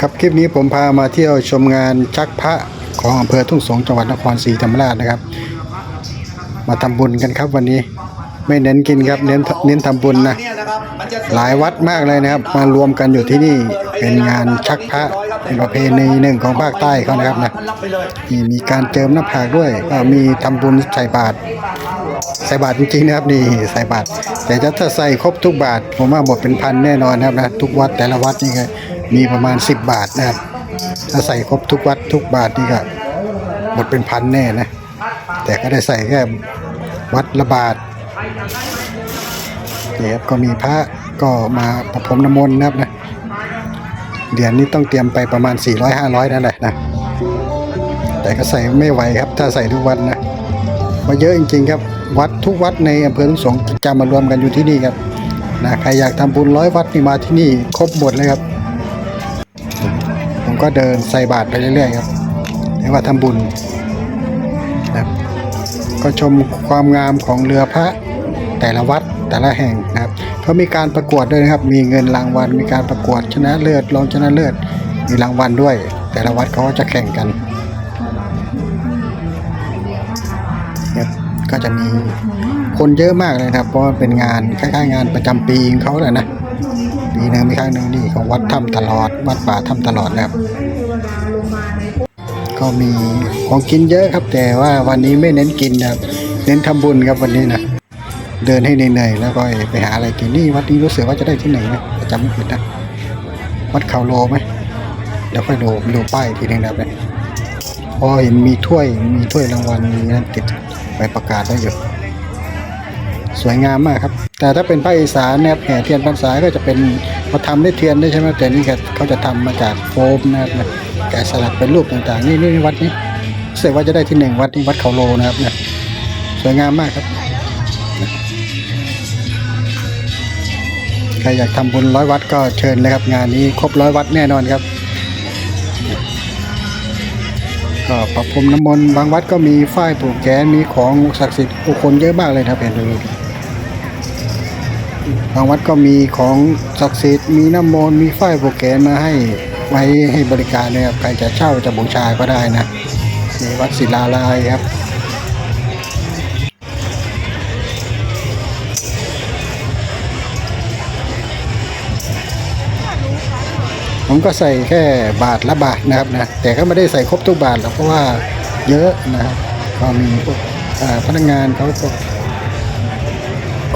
ครับคลิปนี้ผมพามาเที่ยวชมงานชักพระของอำเภอทุ่งสงจังหวัดนครศรีธรรมราชนะครับ มาทำบุญกันครับวันนี้ไม่เน้นกินครับเน้นเน้นทำบุญนะหลายวัดมากเลยนะครับ มารวมกันอยู่ที่นี่เป็นงานชักพระเป็นประเพณีหนึ่งของภาคใต้เขานะครับนะมีมีการเจิมหน้าผากด้วยก็มีทำบุญใส่บาตร ใส่บาตรจริงๆนะครับนี่ใส่บาตรแต่ถ้าใส่ครบทุกบาท ผมว่าหมดเป็นพันแน่นอนนะครับนะทุกวัดแต่ละวัดนี่ก็มีประมาณ 10 บาทนะครับถ้าใส่ครบทุกวัดทุกบาทนี่ก็หมดเป็นพันแน่นะแต่ก็ได้ใส่แค่วัดละบาทเนี่ยครับก็มีพระก็มาประพรมน้ำมนต์นะครับนะเหรียญนี้ต้องเตรียมไปประมาณ 400-500 นั่นแหละนะแต่ก็ใส่ไม่ไหวครับ ถ้าใส่ทุกวันนะมาเยอะจริงๆครับ วัดทุกวัดในอำเภอทุ่งสงจะมารวมกันอยู่ที่นี่ครับนะใครอยากทำบุญร้อยวัดนี่มาที่นี่ครบหมดเลยครับ ผมก็เดินใส่บาตรไปเรื่อยๆครับเรียกว่าทำบุญนะครับก็ชมความงามของเรือพระแต่ละวัดแต่ละแห่งนะครับเขามีการประกวดด้วยนะครับ มีเงินรางวัลมีการประกวดชนะเลิศรองชนะเลิศมีรางวัลด้วย แต่ละวัดเขาก็จะแข่งกัน ก็จะมีคนเยอะมากเลยครับ เพราะเป็นงานคล้ายๆงานประจำปีของเขาแหละนะปีหนึ่งมีครั้งหนึ่งนี่ของวัดถ้ำตลอด วัดป่าถ้ำตลอดนะครับ ก็มีของกินเยอะครับ แต่ว่าวันนี้ไม่เน้นกินนะครับเน้นทำบุญครับวันนี้นะเดินให้เหนื่อยๆแล้วก็ไปหาอะไรกินนี่วัดนี้รู้สึกว่าจะได้ที่ไหนนะจำไม่ผิดนะวัดเขาโลไหมเดี๋ยวค่อยดูดูป้ายทีนึงนะครับเนี่ยพอเห็นมีถ้วยมีถ้วยรางวัลมีนั่นติด ไปประกาศได้อยู่ สวยงามมากครับ แต่ถ้าเป็นภาคอีสานเนี่ยแห่เทียนพรรษาก็จะเป็นเขาทำด้วยเทียนได้ใช่ไหมแต่นี่เขาจะทำมาจากโฟมนะครับแกะสลักเป็นรูปต่างๆ นี่นี่วัดนี้รู้สึกว่าจะได้ที่หนึ่งวัดนี้วัดเขาโลนะครับเนี่ยสวยงามมากครับใครอยากทำบุญร้อยวัดก็เชิญเลยครับ งานนี้ครบร้อยวัดแน่นอนครับ ก็ประพรมน้ำมนต์บางวัดก็มีฝ้ายผูกแขนมีของศักดิ์สิทธิ์ผู้คนเยอะมากเลยนะครับเห็นดูบางวัดก็มีของศักดิ์สิทธิ์มีน้ำมนต์มีฝ้ายผูกแขนมาให้ไว้ให้บริการนะครับใครจะเช่าจะบูชาก็ได้นะในวัดศิลาลายครับ ผมก็ใส่แค่บาทละบาทนะครับนะแต่ก็ไม่ได้ใส่ครบทุกบาทหรอกเพราะว่าเยอะนะครับก็มีพวกพนักงานเขาก็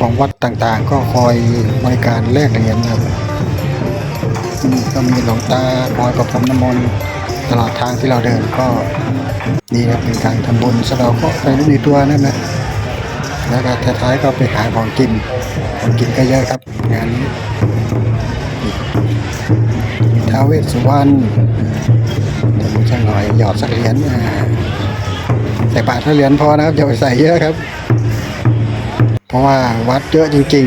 ของวัดต่างๆ ก็คอยบริการแลกเหรียญนะครับก็มีหลวงตาคอยประพรมน้ำมนต์ตลอดทางที่เราเดินก็นี่นะเป็นการทำบุญสะเดาะเคราะห์ไปในตัวนั่นนะแล้วก็ท้ายๆก็ไปหาของกิน ของกินก็เยอะครับงานนี้ท้าเวสสุวรรณเดี๋ยวผมจะหน่อยหยอดสักเหรียญอ่าใส่บาทเท่าเหรียญพอนะครับอย่าไปใส่เยอะครับ เพราะว่าวัดเยอะจริง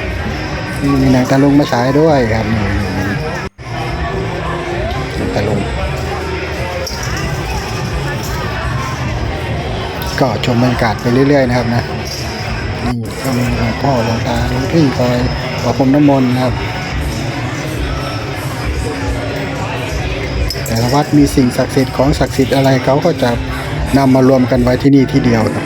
ๆมีนังตะลุงมาฉายด้วยครับนี่นี่นี่หนังตะลุงก็ชมบรรยากาศไปเรื่อย ๆ นะครับนะ นี่ก็มีหลวงพ่อหลวงตาหลวงพี่คอยประพรมน้ำมนต์นะครับ แต่ละวัดมีสิ่งศักดิ์สิทธิ์ของศักดิ์สิทธิ์อะไรเขาก็จะนำมารวมกันไว้ที่นี่ที่เดียวครับ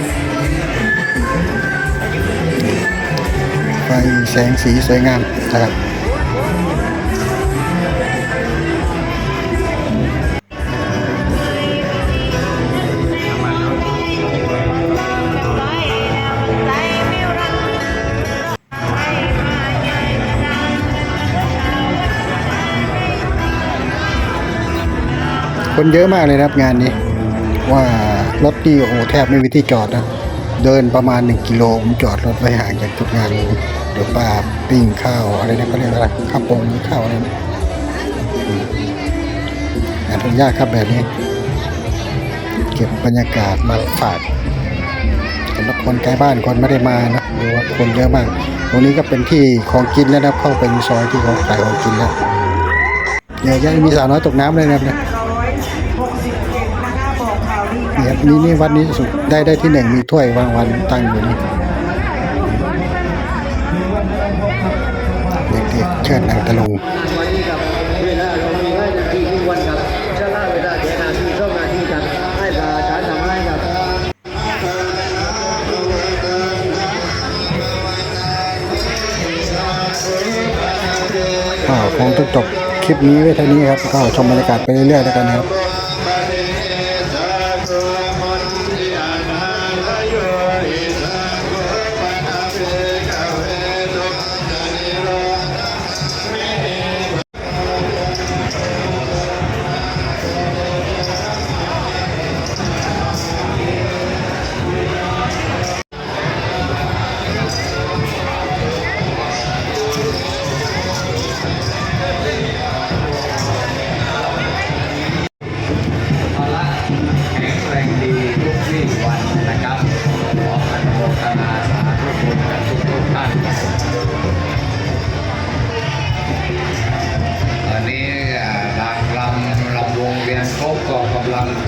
ไฟแสงสีสวยงามนะครับ คนเยอะมากเลยนะครับงานนี้ ว่ารถนี่โอ้โหแทบไม่มีที่จอดนะ เดินประมาณ 1 กิโลผมจอดรถไว้ห่างจากจุดงานเดี๋ยวป้าปิ้งข้าวอะไรนะเขาเรียกอะไรข้าวปงข้าวอะไรนะงานทุนยากครับแบบนี้ เก็บบรรยากาศมาฝากสำหรับคนไกลบ้านคนไม่ได้มานะดูว่าคนเยอะมาก ตรงนี้ก็เป็นที่ของกินแล้วนะเข้าไปในซอยที่เขาขายของกินแล้วเดี๋ยยังมีสาวน้อยตกน้ำเลยนะครับ นี่คนี่นี่วัดนี้สุดได้ได้ที่หนึ่งมีถ้วยวางวันตั้งอยู่นี่เด็กๆเชิดนางตะลุงก็งต้อจบคลิปนี้ไว้เท่านี้ครับก็ชมบรรยากาศไปเรื่อยๆแล้วกันนะครับ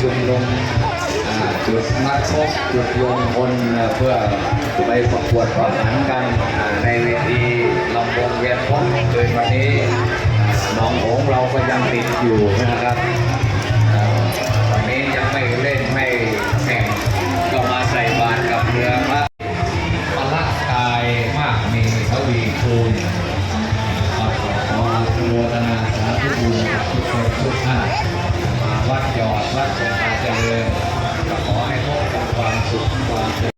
ำลังจุมนุมจุดนัดพบจุดรวมพลอ่าเพื่อไปประกวดประหันกันในเวทีลำวงเวียนครบโดยวันนี้น้องโหงเราก็ยังติดอยู่นะครับวันนี้ยังไม่เล่นไม่ มาวัดยอดวัดสงฆ์เจริญก็ขอให้พบกับความสุขความเจริ